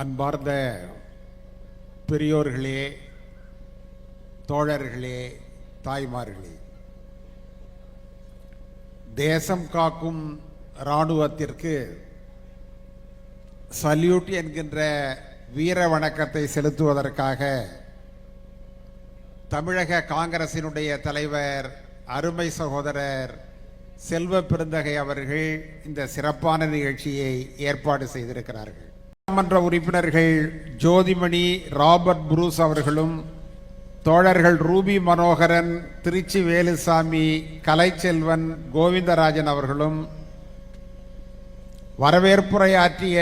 அன்பார்ந்த பெரியோர்களே தோழர்களே தாய்மார்களே. தேசம் காக்கும் இராணுவத்திற்கு சல்யூட் என்கின்ற வீர வணக்கத்தை செலுத்துவதற்காக தமிழக காங்கிரசினுடைய தலைவர் அருமை சகோதரர் செல்வ பெருந்தகை அவர்கள் இந்த சிறப்பான நிகழ்ச்சியை ஏற்பாடு செய்திருக்கிறார்கள். சட்டமன்ற உறுப்பினர்கள் ஜோதிமணி ராபர்ட் புரூஸ் அவர்களும் தோழர்கள் ரூபி மனோகரன் திருச்சி வேலுசாமி கலைச்செல்வன் கோவிந்தராஜன் அவர்களும் வரவேற்புரையாற்றிய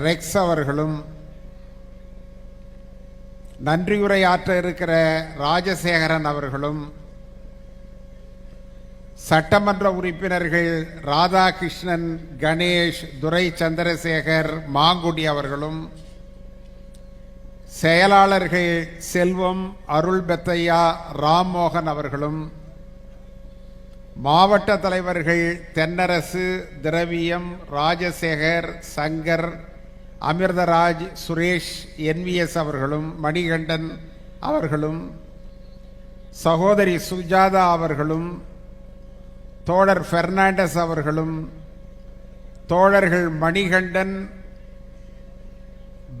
ரெக்ஸ் அவர்களும் நன்றியுரையாற்ற இருக்கிற ராஜசேகரன் அவர்களும் சட்டமன்ற உறுப்பினர்கள் ராதாகிருஷ்ணன் கணேஷ் துரை சந்திரசேகர் மாங்குடி அவர்களும் செயலாளர்கள் செல்வம் அருள் பெத்தையா ராம்மோகன் அவர்களும் மாவட்ட தலைவர்கள் தென்னரசு திரவியம் ராஜசேகர் சங்கர் அமிர்தராஜ் சுரேஷ் என்விஎஸ் அவர்களும் மணிகண்டன் அவர்களும் சகோதரி சுஜாதா அவர்களும் தோழர் பெர்னாண்டஸ் அவர்களும் தோழர்கள் மணிகண்டன்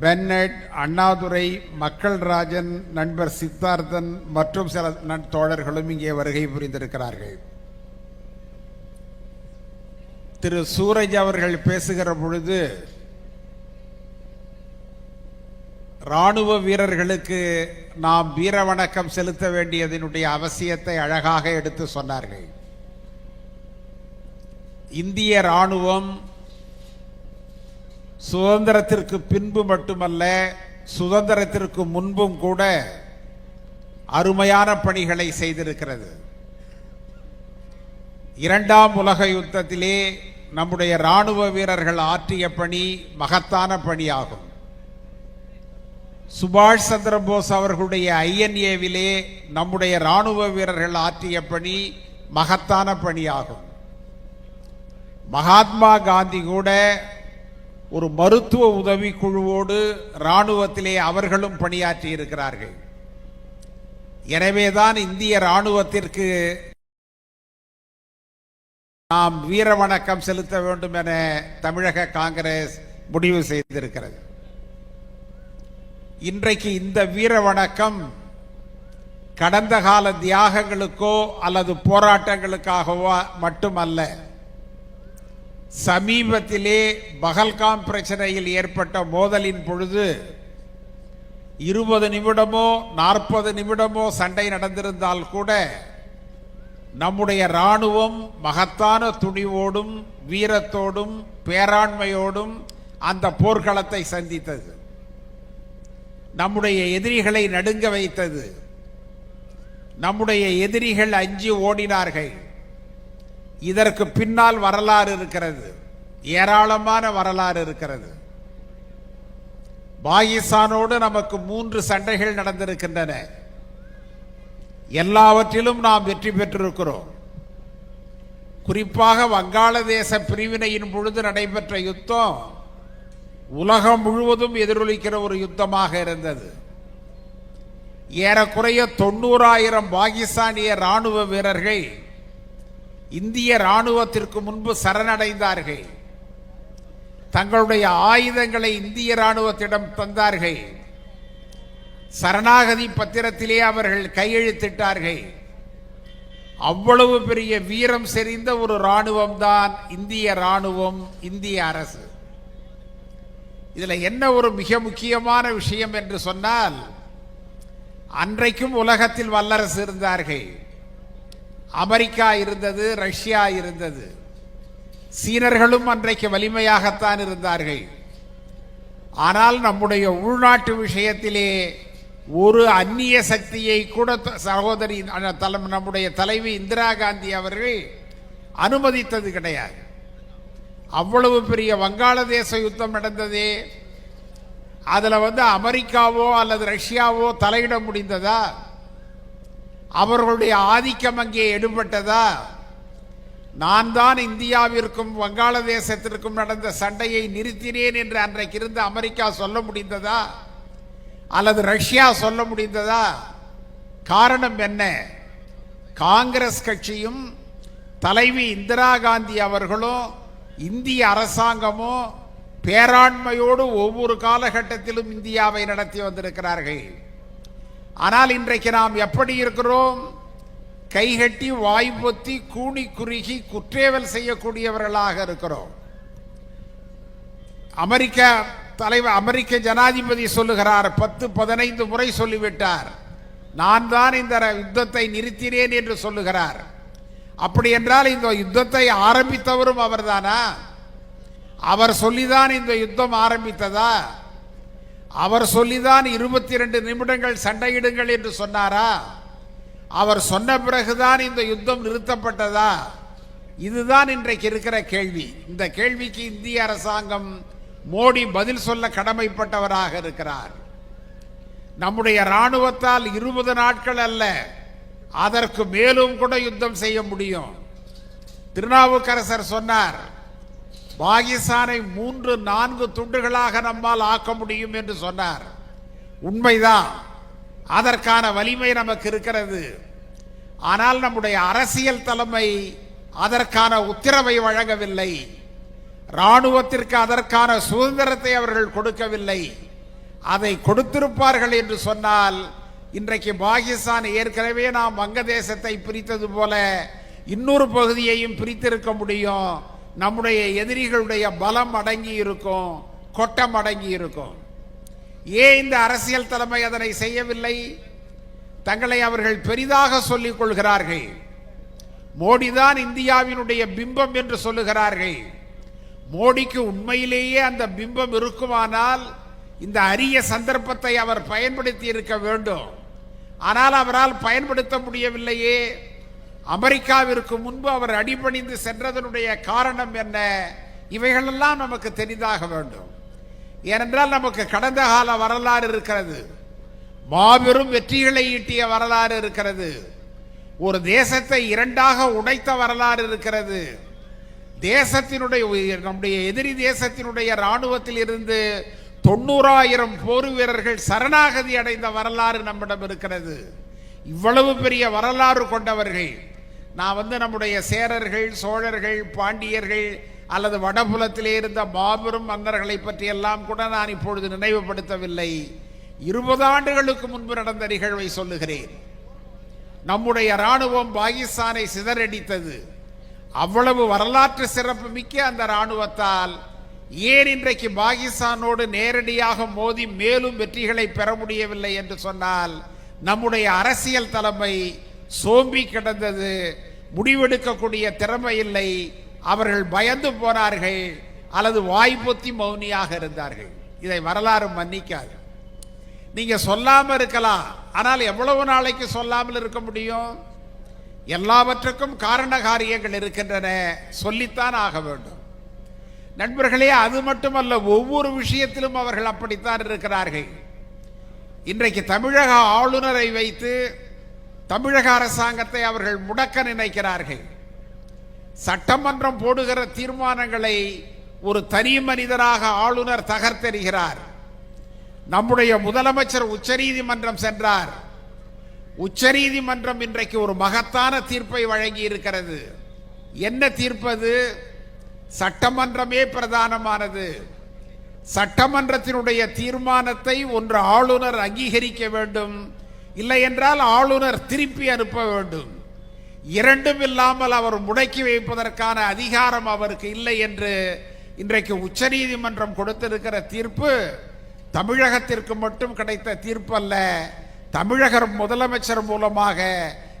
பென்னட் அண்ணாதுரை மக்கள் ராஜன் நண்பர் சித்தார்த்தன் மற்றும் சில தோழர்களும் இங்கே வருகை புரிந்திருக்கிறார்கள். திரு சூரஜ் அவர்கள் பேசுகிற பொழுது ராணுவ வீரர்களுக்கு நாம் வீர வணக்கம் செலுத்த வேண்டியதனுடைய அவசியத்தை அழகாக எடுத்து சொன்னார்கள். இந்திய ராணுவம் சுதந்திரத்திற்கு பின்பு மட்டுமல்ல சுதந்திரத்திற்கு முன்பும் கூட அருமையான பணிகளை செய்திருக்கிறது. இரண்டாம் உலக யுத்தத்திலே நம்முடைய ராணுவ வீரர்கள் ஆற்றிய பணி மகத்தான பணியாகும். சுபாஷ் சந்திரபோஸ் அவர்களுடைய ஐஎன்ஏவிலே நம்முடைய ராணுவ வீரர்கள் ஆற்றிய பணி மகத்தான பணியாகும். மகாத்மா காந்தி கூட ஒரு மருத்துவ உதவி குழுவோடு இராணுவத்திலே அவர்களும் பணியாற்றி இருக்கிறார்கள். எனவேதான் இந்திய இராணுவத்திற்கு நாம் வீர வணக்கம் செலுத்த வேண்டும் என தமிழக காங்கிரஸ் முடிவு செய்திருக்கிறது. இன்றைக்கு இந்த வீர வணக்கம் கடந்த கால தியாகங்களுக்கோ அல்லது போராட்டங்களுக்காகவோ மட்டுமல்ல சமீபத்திலே பகல்காம் பிரச்சனையில் ஏற்பட்ட மோதலின் பொழுது இருபது நிமிடமோ நாற்பது நிமிடமோ சண்டை நடந்திருந்தால் கூட நம்முடைய இராணுவம் மகத்தான துணிவோடும் வீரத்தோடும் பேராண்மையோடும் அந்த போர்க்களத்தை சந்தித்தது. நம்முடைய எதிரிகளை நடுங்க வைத்தது. நம்முடைய எதிரிகள் அஞ்சி ஓடினார்கள். இதற்கு பின்னால் வரலாறு இருக்கிறது. ஏராளமான வரலாறு இருக்கிறது. பாகிஸ்தானோடு நமக்கு மூன்று சண்டைகள் நடந்திருக்கின்றன. எல்லாவற்றிலும் நாம் வெற்றி பெற்றிருக்கிறோம். குறிப்பாக வங்காளதேச பிரிவினையின் பொழுது நடைபெற்ற யுத்தம் உலகம் முழுவதும் எதிரொலிக்கிற ஒரு யுத்தமாக இருந்தது. ஏறக்குறைய தொண்ணூறாயிரம் பாகிஸ்தானிய ராணுவ வீரர்கள் இந்திய ராணுவத்திற்கு முன்பு சரணடைந்தார்கள். தங்களுடைய ஆயுதங்களை இந்திய ராணுவத்திடம் தந்தார்கள். சரணாகதி பத்திரத்திலே அவர்கள் கையெழுத்திட்டார்கள். அவ்வளவு பெரிய வீரம் செறிந்த ஒரு ராணுவம் தான் இந்திய ராணுவம் இந்திய அரசு. இதில் என்ன ஒரு மிக முக்கியமான விஷயம் என்று சொன்னால் அன்றைக்கும் உலகத்தில் வல்லரசு இருந்தார்கள். அமெரிக்கா இருந்தது ரஷ்யா இருந்தது. சீனர்களும் அன்றைக்கு வலிமையாகத்தான் இருந்தார்கள். ஆனால் நம்முடைய உள்நாட்டு விஷயத்திலே ஒரு அந்நிய சக்தியை கூட த- சகோதரி தலை தலம் நம்முடைய தலைவி இந்திரா காந்தி அவர்கள் அனுமதித்தது கிடையாது. அவ்வளவு பெரிய வங்காளதேச யுத்தம் நடந்ததே. அதில் வந்து அமெரிக்காவோ அல்லது ரஷ்யாவோ தலையிட முடிந்ததா? அவர்களுடைய ஆதிக்கம் அங்கே எடுபட்டதா? நான் தான் இந்தியாவிற்கும் வங்காளதேசத்திற்கும் நடந்த சண்டையை நிறுத்தினேன் என்று அன்றைக்கு இருந்த அமெரிக்கா சொல்ல முடிந்ததா? அல்லது ரஷ்யா சொல்ல முடிந்ததா? காரணம் என்ன? காங்கிரஸ் கட்சியும் தலைவி இந்திரா காந்தி அவர்களும் இந்திய அரசாங்கமும் பேராண்மையோடு ஒவ்வொரு காலகட்டத்திலும் இந்தியாவை நடத்தி வந்திருக்கிறார்கள். ஆனால் இன்றைக்கு நாம் எப்படி இருக்கிறோம்? கைகட்டி வாய் கூணி குறுகி குற்றேவல் செய்யக்கூடியவர்களாக இருக்கிறோம். அமெரிக்க தலைவர் அமெரிக்க ஜனாதிபதி சொல்லுகிறார் பத்து பதினைந்து முறை சொல்லிவிட்டார். நான் தான் இந்த யுத்தத்தை நிறுத்தினேன் என்று சொல்லுகிறார். அப்படி என்றால் இந்த யுத்தத்தை ஆரம்பித்தவரும் அவர்தானா? அவர் சொல்லிதான் இந்த யுத்தம் ஆரம்பித்ததா? அவர் சொல்லிதான் இருபத்தி ரெண்டு நிமிடங்கள் சண்டையிடுங்கள் என்று சொன்னாரா? அவர் சொன்ன பிறகுதான் இந்த யுத்தம் நிறுத்தப்பட்டதா? இதுதான் இன்றைக்கு இருக்கிற கேள்வி. இந்த கேள்விக்கு இந்திய அரசாங்கம் மோடி பதில் சொல்ல கடமைப்பட்டவராக இருக்கிறார். நம்முடைய ராணுவத்தால் இருபது நாட்கள் அல்ல அதற்கு மேலும் கூட யுத்தம் செய்ய முடியும். திருநாவுக்கரசர் சொன்னார் பாகிஸ்தானை மூன்று நான்கு துண்டுகளாக நம்மால் ஆக்க முடியும் என்று சொன்னார். உண்மைதான். அதற்கான வலிமை நமக்கு இருக்கிறது. ஆனால் நம்முடைய அரசியல் தலைமை அதற்கான உத்தரவை வழங்கவில்லை. ராணுவத்திற்கு அதற்கான சுதந்திரத்தை அவர்கள் கொடுக்கவில்லை. அதை கொடுத்திருப்பார்கள் என்று சொன்னால் இன்றைக்கு பாகிஸ்தான் ஏற்கனவே நாம் வங்கதேசத்தை பிரித்தது போல இன்னொரு பகுதியையும் பிரித்திருக்க முடியும். நம்முடைய எதிரிகளுடைய பலம் அடங்கி இருக்கும் கொட்டம் அடங்கி இருக்கும். ஏன் இந்த அரசியல் தலைமை அதனை செய்யவில்லை? தங்களை அவர்கள் பெரிதாக சொல்லிக் கொள்கிறார்கள். மோடிதான் இந்தியாவினுடைய பிம்பம் என்று சொல்லுகிறார்கள். மோடிக்கு உண்மையிலேயே அந்த பிம்பம் இருக்குமானால் இந்த அரிய சந்தர்ப்பத்தை அவர் பயன்படுத்தி இருக்க வேண்டும். ஆனால் அவரால் பயன்படுத்த முடியவில்லையே. அமெரிக்காவிற்கு முன்பு அவர் அடிபணிந்து சென்றதனுடைய காரணம் என்ன? இவைகளெல்லாம் நமக்கு தெரிந்தாக வேண்டும். ஏனென்றால் நமக்கு கடந்த கால வரலாறு இருக்கிறது. மாபெரும் வெற்றிகளை ஈட்டிய வரலாறு இருக்கிறது. ஒரு தேசத்தை இரண்டாக உடைத்த வரலாறு இருக்கிறது. தேசத்தினுடைய நம்முடைய எதிரி தேசத்தினுடைய இராணுவத்தில் இருந்து தொண்ணூறாயிரம் போர் வீரர்கள் சரணாகதி அடைந்த வரலாறு நம்மிடம் இருக்கிறது. இவ்வளவு பெரிய வரலாறு கொண்டவர்கள். நான் வந்து நம்முடைய சேரர்கள் சோழர்கள் பாண்டியர்கள் அல்லது வடபுலத்திலே இருந்த மாபெரும் மன்னர்களை பற்றியெல்லாம் கூட நான் இப்பொழுது நினைவுபடுத்தவில்லை. இருபது ஆண்டுகளுக்கு முன்பு நடந்த நிகழ்வை சொல்லுகிறேன். நம்முடைய ராணுவம் பாகிஸ்தானை சிதறடித்தது. அவ்வளவு வரலாற்று சிறப்பு மிக்க அந்த இராணுவத்தால் ஏன் இன்றைக்கு பாகிஸ்தானோடு நேரடியாக மோதி மேலும் வெற்றிகளை பெற முடியவில்லை என்று சொன்னால் நம்முடைய அரசியல் தலைமை சோம்பி கிடந்தது முடிவெடுக்கக்கூடிய திறமை இல்லை. அவர்கள் பயந்து போனார்கள் அல்லது வாய்ப்பொத்தி மௌனியாக இருந்தார்கள். இதை வரலாறு மன்னிக்காது. நீங்க சொல்லாம இருக்கலாம். ஆனால் எவ்வளவு நாளைக்கு சொல்லாமல் இருக்க முடியும்? எல்லாவற்றுக்கும் காரண காரியங்கள் இருக்கின்றன. சொல்லித்தான் ஆக வேண்டும். நண்பர்களே அது மட்டுமல்ல ஒவ்வொரு விஷயத்திலும் அவர்கள் அப்படித்தான் இருக்கிறார்கள். இன்றைக்கு தமிழக ஆளுநரை வைத்து தமிழக அரசாங்கத்தை அவர்கள் முடக்க நினைக்கிறார்கள். சட்டமன்றம் போடுகிற தீர்மானங்களை ஒரு தனி மனிதராக ஆளுநர் தகர்த்தெறிகிறார். நம்முடைய முதலமைச்சர் உச்சநீதிமன்றம் சென்றார். உச்சநீதிமன்றம் இன்றைக்கு ஒரு மகத்தான தீர்ப்பை வழங்கி இருக்கிறது என்ன தீர்ப்பது சட்டமன்றமே பிரதானமானது. சட்டமன்றத்தினுடைய தீர்மானத்தை ஒன்று ஆளுநர் அங்கீகரிக்க வேண்டும். இல்லை என்றால் ஆளுநர் திருப்பி அனுப்ப வேண்டும். இரண்டும் இல்லாமல் அவர் முடக்கி வைப்பதற்கான அதிகாரம் அவருக்கு இல்லை என்று இன்றைக்கு உச்சநீதிமன்றம் கொடுத்திருக்கிற தீர்ப்பு தமிழகத்திற்கு மட்டும் கிடைத்த தீர்ப்பு அல்ல தமிழகர் முதலமைச்சர் மூலமாக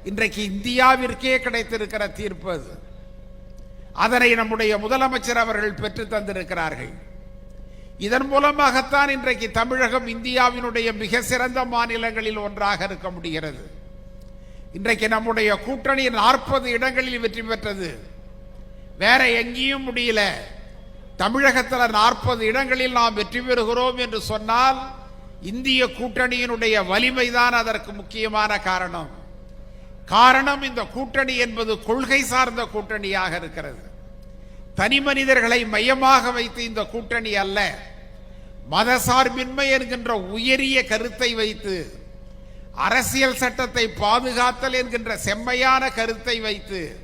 இன்றைக்கு இந்தியாவிற்கே கிடைத்திருக்கிற தீர்ப்பு அது. அதனை நம்முடைய முதலமைச்சர் அவர்கள் பெற்று தந்திருக்கிறார்கள். இதன் மூலமாகத்தான் இன்றைக்கு தமிழகம் இந்தியாவினுடைய மிக சிறந்த மாநிலங்களில் ஒன்றாக இருக்க முடிகிறது. இன்றைக்கு நம்முடைய கூட்டணி நாற்பது இடங்களில் வெற்றி பெற்றது. வேற எங்கேயும் முடியல. தமிழகத்தில் நாற்பது இடங்களில் நாம் வெற்றி பெறுகிறோம் என்று சொன்னால் இந்திய கூட்டணியினுடைய வலிமைதான் அதற்கு முக்கியமான காரணம். காரணம் இந்த கூட்டணி என்பது கொள்கை சார்ந்த கூட்டணியாக இருக்கிறது. தனி மனிதர்களை மையமாக வைத்து இந்த கூட்டணி அல்ல. மதசார்பின்மை என்கின்ற உயரிய கருத்தை வைத்து அரசியல் சட்டத்தை பாதுகாத்தல் என்கின்ற செம்மையான கருத்தை வைத்து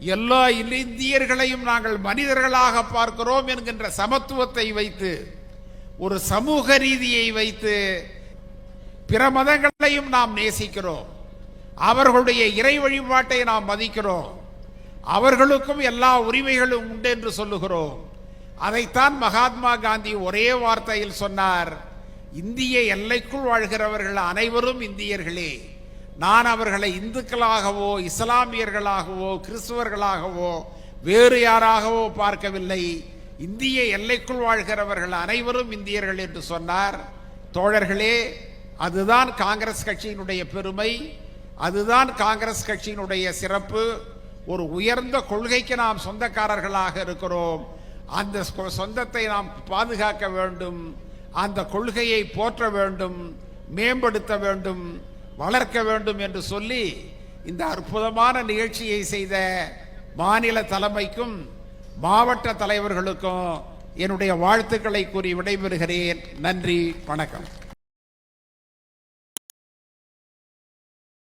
எல்லா இந்தியர்களையும் நாங்கள் மனிதர்களாக பார்க்கிறோம் என்கின்ற சமத்துவத்தை வைத்து ஒரு சமூக ரீதியை வைத்து பிற மதங்களையும் நாம் நேசிக்கிறோம். அவர்களுடைய இறை வழிபாட்டை நாம் மதிக்கிறோம். அவர்களுக்கும் எல்லா உரிமைகளும் உண்டு என்று சொல்லுகிறோம். அதைத்தான் மகாத்மா காந்தி ஒரே வார்த்தையில் சொன்னார். இந்திய எல்லைக்குள் வாழ்கிறவர்கள் அனைவரும் இந்தியர்களே. நான் அவர்களை இந்துக்களாகவோ இஸ்லாமியர்களாகவோ கிறிஸ்துவர்களாகவோ வேறு யாராகவோ பார்க்கவில்லை. இந்திய எல்லைக்குள் வாழ்கிறவர்கள் அனைவரும் இந்தியர்கள் என்று சொன்னார். தோழர்களே அதுதான் காங்கிரஸ் கட்சியினுடைய பெருமை. அதுதான் காங்கிரஸ் கட்சியினுடைய சிறப்பு. ஒரு உயர்ந்த கொள்கைக்கு நாம் சொந்தக்காரர்களாக இருக்கிறோம். அந்த சொந்தத்தை நாம் பாதுகாக்க வேண்டும் அந்த கொள்கையை போற்ற வேண்டும் மேம்படுத்த வேண்டும் வளர்க்க வேண்டும் என்று சொல்லி இந்த அற்புதமான நிகழ்ச்சியை செய்த மாநில தலைமைக்கும் மாவட்ட தலைவர்களுக்கும் என்னுடைய வாழ்த்துக்களை கூறி விடைபெறுகிறேன். நன்றி வணக்கம்.